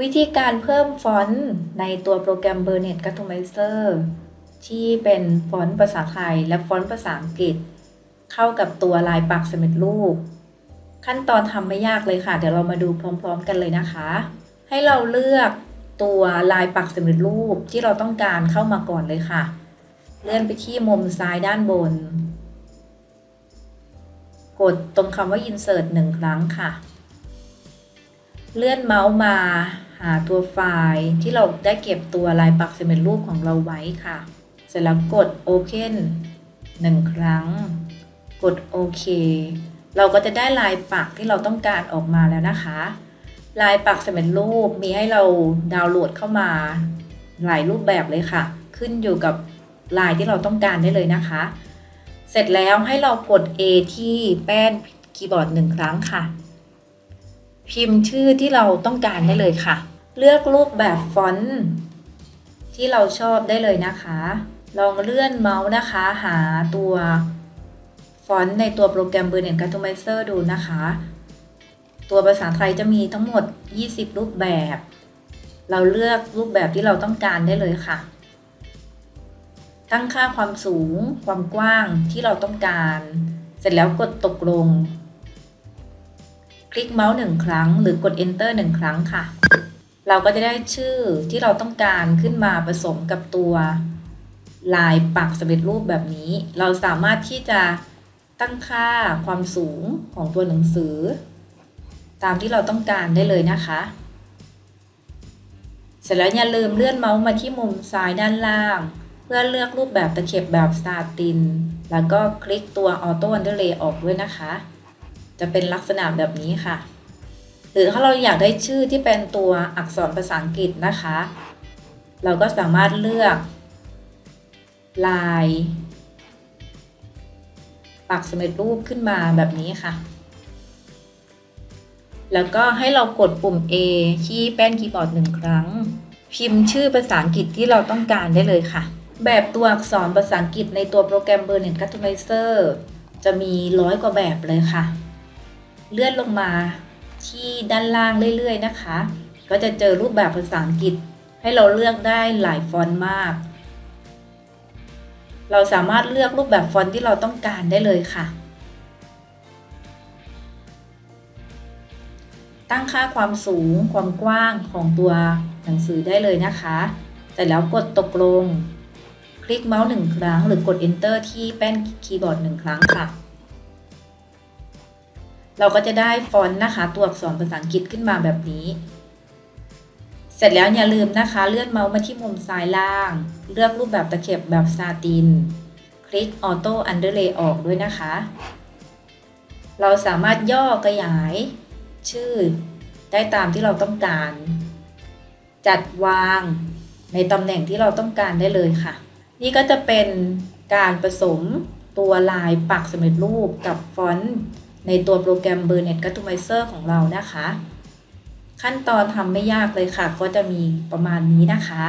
วิธีการเพิ่มฟอนต์ในตัวโปรแกรม Burnet Customizer ที่เป็นฟอนต์ภาษาไทยและฟอนต์ภาษาอังกฤษ เข้ากับตัวลายปักสำเร็จรูป ขั้นตอนทำไม่ยากเลยค่ะ เดี๋ยวเรามาดูพร้อม ๆ กันเลยนะคะ ให้เราเลือกตัวลายปักสำเร็จรูปที่เราต้องการเข้ามาก่อนเลยค่ะ เลื่อนไปที่มุมซ้ายด้านบน กดตรงคำว่า insert หนึ่งครั้งค่ะ เลื่อนเมาส์มาหาตัวไฟล์ที่เราได้เก็บตัวลายปักเสำเร็จรูปของเราไว้ค่ะ เสร็จแล้วกด Open หนึ่งครั้ง กดโอเคเราก็จะได้ลายปักที่เราต้องการออกมาแล้วนะคะ ลายปักเสำเร็จรูปมีให้เราดาวน์โหลดเข้ามาหลายรูปแบบเลยค่ะ ขึ้นอยู่กับลายที่เราต้องการได้เลยนะคะ เสร็จแล้วให้เรากด A ที่แป้นคีย์บอร์ดหนึ่งครั้งค่ะ พิมพ์ชื่อที่เราต้องการได้เลยค่ะ เลือกรูปแบบฟอนต์ที่เราชอบได้เลยนะคะ ลองเลื่อนเมาส์นะคะ หาตัวฟอนต์ในตัวโปรแกรม Burnett Customizer ดูนะคะ ตัวภาษาไทยจะมีทั้งหมด 20 รูปแบบ เราเลือกรูปแบบที่เราต้องการได้เลยค่ะ ตั้งค่าความสูง ความกว้างที่เราต้องการ เสร็จแล้วกดตกลง คลิกเมาส์หนึ่งครั้ง หรือกด Enter หนึ่งครั้งค่ะ เราก็จะได้ชื่อที่เราต้องการขึ้นมาผสมกับตัวลายปักสำเร็จรูปแบบนี้ เราสามารถที่จะตั้งค่าความสูงของตัวหนังสือ ตามที่เราต้องการได้เลยนะคะ เสร็จแล้วอย่าลืมเลื่อนเมาส์มาที่มุมซ้ายด้านล่าง เพื่อเลือกรูปแบบตะเข็บแบบสตาติน แล้วก็คลิกตัว Auto Underlay ออกด้วยนะคะ จะเป็นลักษณะแบบนี้ค่ะ หรือถ้าเราอยากได้ชื่อที่เป็นตัวอักษรภาษาอังกฤษนะคะ เราก็สามารถเลือก ลายปักสำเร็จรูปขึ้นมาแบบนี้ค่ะ แล้วก็ให้เรากดปุ่ม A ที่แป้นคีย์บอร์ดหนึ่งครั้ง พิมพ์ชื่อภาษาอังกฤษที่เราต้องการได้เลยค่ะ แบบตัวอักษรภาษาอังกฤษในตัวโปรแกรม Burnett Customizer จะมีร้อยกว่าแบบเลยค่ะ เลื่อนลงมาที่ด้านล่างเรื่อยๆนะคะ ก็จะเจอรูปแบบภาษาอังกฤษ ให้เราเลือกได้หลายฟอนต์มาก เราสามารถเลือกรูปแบบฟอนต์ที่เราต้องการได้เลยค่ะ ตั้งค่าความสูงความกว้างของตัวหนังสือได้เลยนะคะเสร็จแล้วกดตกลง คลิกเมาส์หนึ่งครั้ง หรือกด Enter ที่แป้นคีย์บอร์ดหนึ่งครั้งค่ะ เราก็จะได้ฟอนต์นะคะตัวอักษรภาษาอังกฤษขึ้นมาแบบนี้ เสร็จแล้วอย่าลืมนะคะเลื่อนเมาส์มาที่มุมซ้ายล่าง เลือกรูปแบบตะเข็บแบบซาติน คลิก Auto Underlay ออกด้วยนะคะ เราสามารถย่อกระยายชื่อได้ตามที่เราต้องการ จัดวางในตำแหน่งที่เราต้องการได้เลยค่ะ นี่ก็จะเป็นการผสมตัวลายปักสำเร็จรูปกับฟอนต์ ในตัวโปรแกรม Burnett Customizer ของเรานะคะ ขั้นตอนทำไม่ยากเลยค่ะ ก็จะมีประมาณนี้นะคะ